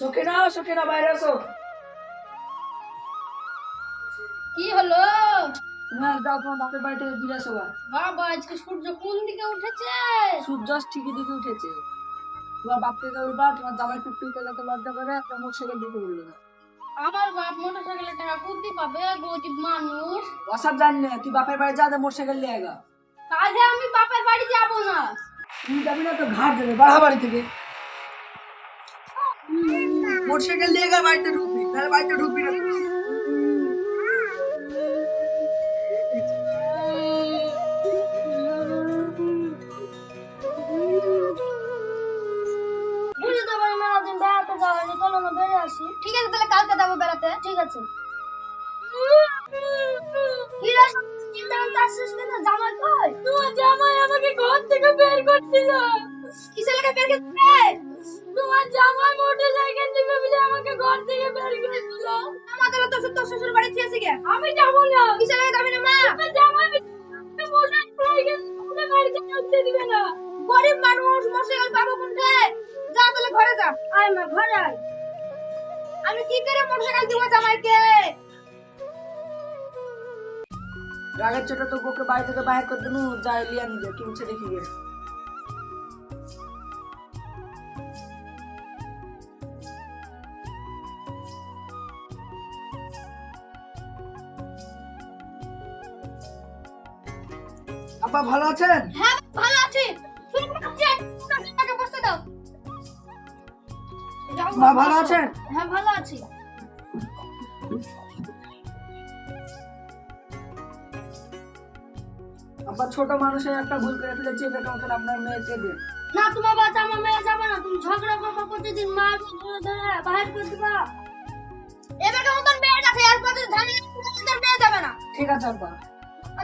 বাইরে আসো কি হলো? না যাও তোমার বাপের ঘুরে আসো বাবা আজকে সূর্য কোন দিকে উঠেছে? সূর্য ঠিকই দিকে উঠেছে। তোমার বাপ থেকে উঠবা তোমার জামাই টুকটু খেলাতে লজ্জা করে একটা মোটরসাইকেল দিতে বলল না আমার বাপ মোটরসাইকেলের টাকা কুদি পাবে গরিব মানুষ? ওসব জানি না তুই বাপের বাড়ি যা মোটরসাইকেল নিয়ে গা। কাজে আমি বাপের বাড়ি যাব না। তুই যাবি না তো ঘাট দেবে বাড়া বাড়ি থেকে। মোটরসাইকেল নিয়ে গা বাড়িতে ঢুকবি তাহলে বাড়িতে ঢুকবি না ঠিক আছে তাহলে কালকে যাব বেড়াতে ঠিক আছে? জামাই কই? জামাই আমাকে ঘর থেকে বের করছিল। কিসের লেগে বের করছে? তোমার জামাই মোটরসাইকেল নিবে বলে আমাকে ঘর থেকে বের করেছিল। আমাদের তো তোর শ্বশুর বাড়ি থেকেছে গে। আমি যাব না। কিসের লেগে না মা? আমার জামাই মোটরসাইকেল নিয়ে বাড়িতে ঢুকতে দিবে না। গরিব মানুষ মোটরসাইকেল পাবো কোনটা? যা তাহলে ঘরে যা। আয় মা ঘরে আয়। আমি কি করে মোটরসাইকেল দিব জামাইকে? রাগের ছোট তো বউকে বাড়ি থেকে বাইর করে দেনু যাই লিয়া নিবে কি উঠে দেখি গে আপা ভালো আছেন? হ্যাঁ ভালো আছি। আপনাকে বসতে দাও। মা ভালো আছেন? হ্যাঁ ভালো আছি। আপা ছোট মানুষের একটা ভুল করে ফেলেছি এটাকে মতন আপনার মেয়েকে দিন না তোমার বাচ্চা আমার মেয়ে যাবে না। তুমি ঝগড়া করব প্রতিদিন ধরে বাহির করে দিবা। এবারে মতন মেয়ে আছে এরপর করে তোমাদের মেয়ে যাবে না। ঠিক আছে আপা।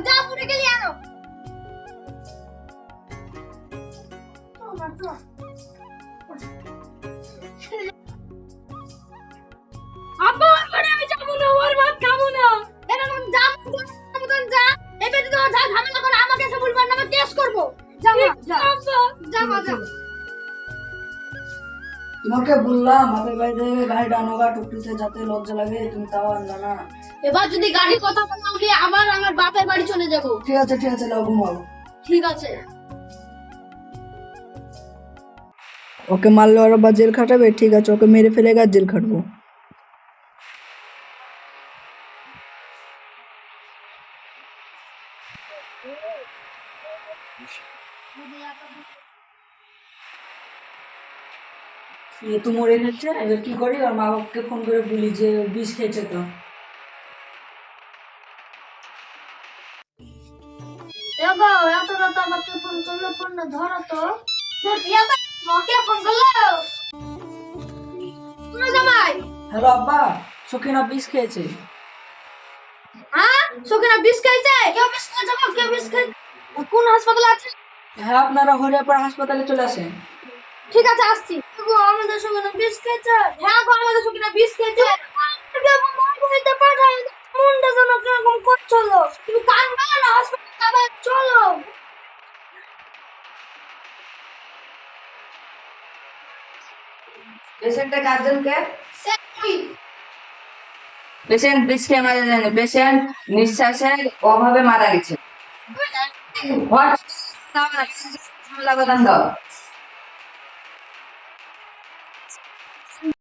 যা পুরে গেলি আনো। আব্বা ওর আমি যাব না ওর ভাত খাব না। এবার আমি যা মতন যা এবার যদি যা ঝামেলা করে আমাকে এসে বলবার না আমি কেস করব। যা যা। যা যা। তোমাকে বললাম বাপের বাড়ি থেকে গাড়িটা আনোগা টুকটুতে যাতে লজ্জা লাগে তুমি তাও আনলা না। এবার যদি গাড়ির কথা বললে আবার আমার বাপের বাড়ি চলে যাব। ঠিক আছে ঠিক আছে লাও ঘুমাও। ঠিক আছে। ওকে মারলে ওরা বা জেল খাটাবে? ঠিক আছে ওকে মেরে ফেলে গা জেল খাটবো। তো মরে গেছে এবার কি করি? আর মা বাবাকে ফোন করে বলি যে বিষ খেয়েছে তো। এত রাত আমাকে ফোন করল ফোন ধরো তো। ফোন করল? জামাই। হ্যালো আব্বা বিষ খেয়েছে। হ্যাঁ? সকিনা বিষ খাইছে কেউ বিষ খাইছে কেউ বিষ খাইছে কোন হাসপাতালে আছে? হ্যাঁ আপনারা হরিয়াপাড়া হাসপাতালে চলে আসেন। ঠিক আছে আসছি। গো আমাদের বিষ খাইছে হ্যাঁ গো আমাদের সকিনা বিষ খাইছে কেমন পাঠাই যেন কীরকম করছিল। তুমি কানবে না হাসপাতালে চলো। পেশেন্টের গার্জেনকে সেই পেশেন্ট বিষ খেয়ে মারা যায়নি পেশেন্ট নিঃশ্বাসের অভাবে মারা গেছে। হোয়াট